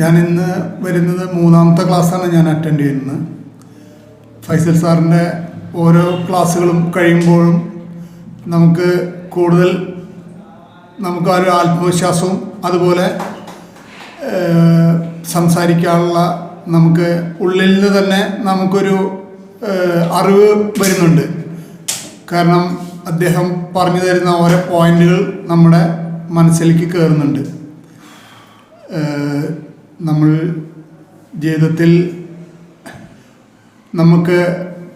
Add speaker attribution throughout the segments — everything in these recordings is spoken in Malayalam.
Speaker 1: ഞാൻ ഇന്ന് വരുന്നത് മൂന്നാമത്തെ ക്ലാസ്സാണ് ഞാൻ അറ്റൻഡ് ചെയ്യുന്നത്. ഫൈസൽ സാറിന്റെ ഓരോ ക്ലാസ്സുകളും കഴിയുമ്പോഴും നമുക്ക് കൂടുതൽ നമുക്ക് ആ ഒരു ആത്മവിശ്വാസവും അതുപോലെ സംസാരിക്കാനുള്ള നമുക്ക് ഉള്ളിൽ നിന്ന് തന്നെ നമുക്കൊരു അറിവ് വരുന്നുണ്ട്. കാരണം അദ്ദേഹം പറഞ്ഞു തരുന്ന ഓരോ പോയിന്റുകൾ നമ്മുടെ മനസ്സിലേക്ക് കയറുന്നുണ്ട് നമ്മൾ ജീവിതത്തിൽ നമുക്ക്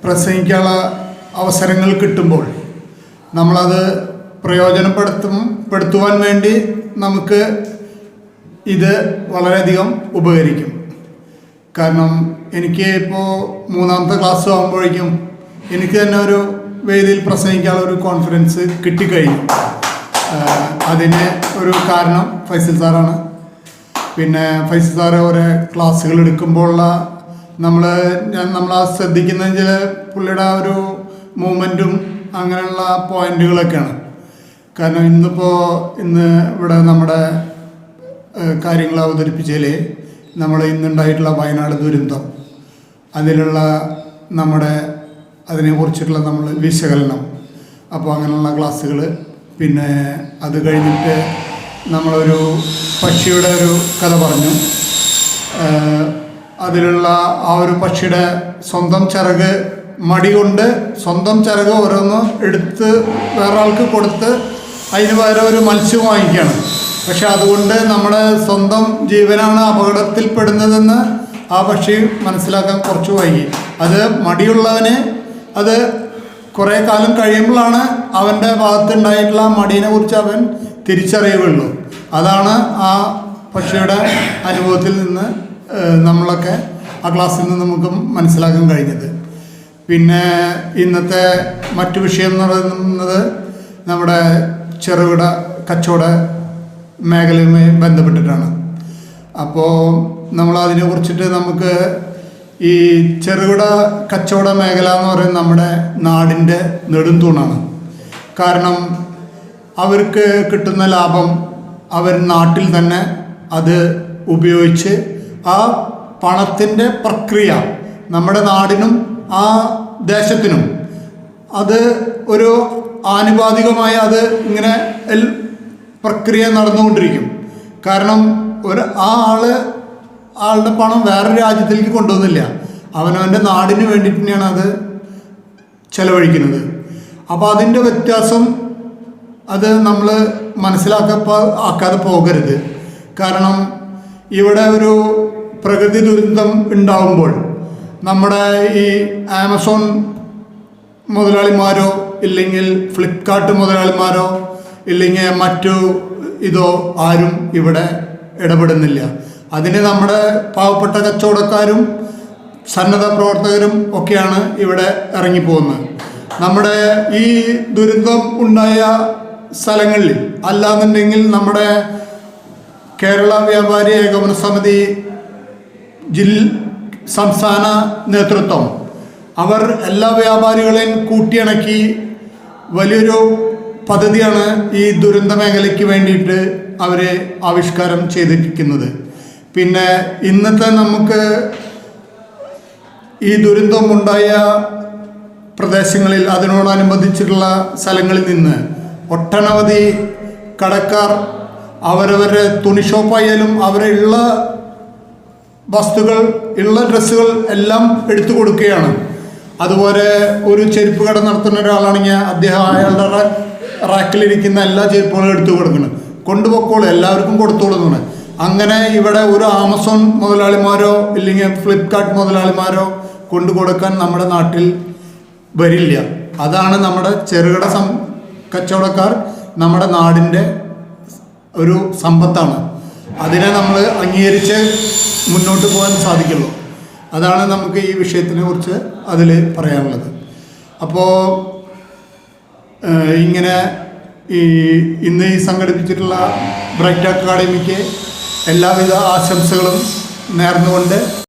Speaker 1: പ്രസംഗിക്കാനുള്ള അവസരങ്ങൾ കിട്ടുമ്പോൾ നമ്മളത് പ്രയോജനപ്പെടുത്തും പെടുത്തുവാൻ വേണ്ടി നമുക്ക് ഇത് വളരെയധികം ഉപകരിക്കും. കാരണം എനിക്ക് ഇപ്പോൾ മൂന്നാമത്തെ ക്ലാസ് ആകുമ്പോഴേക്കും എനിക്ക് തന്നെ ഒരു വേദിയിൽ പ്രസംഗിക്കാനുള്ള ഒരു കോൺഫിഡൻസ് കിട്ടിക്കഴിഞ്ഞു. അതിന് ഒരു കാരണം ഫൈസൽ സാറാണ്. പിന്നെ ഫൈസൽ സാറ് ഓരോ ക്ലാസ്സുകൾ എടുക്കുമ്പോഴുള്ള നമ്മൾ ഞാൻ നമ്മൾ ആ ശ്രദ്ധിക്കുന്ന ചില പുള്ളിയുടെ ഒരു മൂമെന്റും അങ്ങനെയുള്ള പോയിന്റുകളൊക്കെയാണ്. കാരണം ഇന്നിപ്പോൾ ഇന്ന് ഇവിടെ നമ്മുടെ കാര്യങ്ങൾ അവതരിപ്പിച്ചതിൽ നമ്മൾ ഇന്നുണ്ടായിട്ടുള്ള വയനാട് ദുരന്തം അതിലുള്ള നമ്മുടെ അതിനെക്കുറിച്ചിട്ടുള്ള നമ്മൾ വിശകലനം അപ്പോൾ അങ്ങനെയുള്ള ക്ലാസ്സുകൾ പിന്നെ അത് കഴിഞ്ഞിട്ട് നമ്മളൊരു പക്ഷിയുടെ ഒരു കഥ പറഞ്ഞു. അതിലുള്ള ആ ഒരു പക്ഷിയുടെ സ്വന്തം ചിറക് മടി കൊണ്ട് സ്വന്തം ചിറക് ഓരോന്ന് എടുത്ത് വേറെ ആൾക്ക് കൊടുത്ത് അതിന് പകരം ഒരു മത്സ്യം വാങ്ങിക്കുകയാണ്. പക്ഷെ അതുകൊണ്ട് നമ്മുടെ സ്വന്തം ജീവനാണ് അപകടത്തിൽപ്പെടുന്നതെന്ന് ആ പക്ഷി മനസ്സിലാക്കാൻ കുറച്ച് വൈകി. അത് മടിയുള്ളവന് അത് കുറേ കാലം കഴിയുമ്പോഴാണ് അവന്റെ ഭാഗത്തുണ്ടായിട്ടുള്ള മടിയെ കുറിച്ച് അവൻ തിരിച്ചറിയുകയുള്ളൂ. അതാണ് ആ പക്ഷിയുടെ അനുഭവത്തിൽ നിന്ന് നമ്മളൊക്കെ ആ ക്ലാസ്സിൽ നിന്ന് നമുക്ക് മനസ്സിലാക്കാൻ കഴിഞ്ഞത്. പിന്നെ ഇന്നത്തെ മറ്റു വിഷയം എന്ന് പറയുന്നത് നമ്മുടെ ചെറുകിട കച്ചവട മേഖലയുമായി ബന്ധപ്പെട്ടിട്ടാണ്. അപ്പോൾ നമ്മൾ അതിനെ കുറിച്ചിട്ട് നമുക്ക് ഈ ചെറുകിട കച്ചവട മേഖല എന്ന് പറയുന്നത് നമ്മുടെ നാടിന്റെ നെടുംതൂണാണ്. കാരണം അവർക്ക് കിട്ടുന്ന ലാഭം അവർ നാട്ടിൽ തന്നെ അത് ഉപയോഗിച്ച് ആ പണത്തിന്റെ പ്രക്രിയ നമ്മുടെ നാടിനും ആ ദേശത്തിനും അത് ഒരു ആനുപാതികമായ അത് ഇങ്ങനെ പ്രക്രിയ നടന്നുകൊണ്ടിരിക്കും. കാരണം ഒരു ആ ആൾ ആളുടെ പണം വേറെ രാജ്യത്തിലേക്ക് കൊണ്ടുവന്നില്ല. അവനവന്റെ നാടിന് വേണ്ടിയിട്ട് തന്നെയാണ് അത് ചെലവഴിക്കുന്നത്. അപ്പോൾ അതിന്റെ വ്യത്യാസം അത് നമ്മൾ മനസ്സിലാക്കപ്പ ആക്കാതെ പോകരുത്. കാരണം ഇവിടെ ഒരു പ്രകൃതി ദുരന്തം ഉണ്ടാവുമ്പോൾ നമ്മുടെ ഈ ആമസോൺ മുതലാളിമാരോ ഇല്ലെങ്കിൽ ഫ്ലിപ്കാർട്ട് മുതലാളിമാരോ ഇല്ലെങ്കിൽ മറ്റു ഇതോ ആരും ഇവിടെ ഇടപെടുന്നില്ല. അതിന് നമ്മുടെ പാവപ്പെട്ട കച്ചവടക്കാരും സന്നദ്ധ പ്രവർത്തകരും ഒക്കെയാണ് ഇവിടെ ഇറങ്ങിപ്പോകുന്നത്. നമ്മുടെ ഈ ദുരന്തം ഉണ്ടായ സ്ഥലങ്ങളിൽ അല്ലാന്നുണ്ടെങ്കിൽ നമ്മുടെ കേരള വ്യാപാരി ഏകോപന സമിതി ജിൽ സംസ്ഥാന നേതൃത്വം അവർ എല്ലാ വ്യാപാരികളെയും കൂട്ടിയിണക്കി വലിയൊരു പദ്ധതിയാണ് ഈ ദുരന്ത മേഖലയ്ക്ക് വേണ്ടിയിട്ട് അവർ ആവിഷ്കാരം ചെയ്തിരിക്കുന്നത്. പിന്നെ ഇന്നത്തെ നമുക്ക് ഈ ദുരന്തം ഉണ്ടായ പ്രദേശങ്ങളിൽ അതിനോടനുബന്ധിച്ചിട്ടുള്ള സ്ഥലങ്ങളിൽ നിന്ന് ഒട്ടനവധി കടക്കാർ അവരവരുടെ തുണി ഷോപ്പായാലും അവരുള്ള വസ്തുക്കൾ ഉള്ള ഡ്രസ്സുകൾ എല്ലാം എടുത്തു കൊടുക്കുകയാണ്. അതുപോലെ ഒരു ചെരുപ്പ് കട നടത്തുന്ന ഒരാളാണെങ്കിൽ അദ്ദേഹം അയാളുടെ റാക്കിലിരിക്കുന്ന എല്ലാ ചെരുപ്പുകളും എടുത്തു കൊടുക്കണം. കൊണ്ടുപോക്കോളൂ എല്ലാവർക്കും കൊടുത്തോളുന്നതാണ് അങ്ങനെ ഇവിടെ ഒരു ആമസോൺ മുതലാളിമാരോ ഇല്ലെങ്കിൽ ഫ്ലിപ്കാർട്ട് മുതലാളിമാരോ കൊണ്ടു കൊടുക്കാൻ നമ്മുടെ നാട്ടിൽ വരില്ല. അതാണ് നമ്മുടെ ചെറുകിട സം കച്ചവടക്കാർ നമ്മുടെ നാടിന്റെ ഒരു സമ്പത്താണ്. അതിനെ നമ്മൾ അംഗീകരിച്ച് മുന്നോട്ട് പോകാൻ സാധിക്കുള്ളൂ. അതാണ് നമുക്ക് ഈ വിഷയത്തിനെ കുറിച്ച് അതിൽ പറയാനുള്ളത്. അപ്പോൾ ഇങ്ങനെ ഈ ഇന്ന് ഈ സംഘടിപ്പിച്ചിട്ടുള്ള ബ്രൈറ്റ് അക്കാഡമിക്ക് എല്ലാവിധ ആശംസകളും നേർന്നുകൊണ്ട്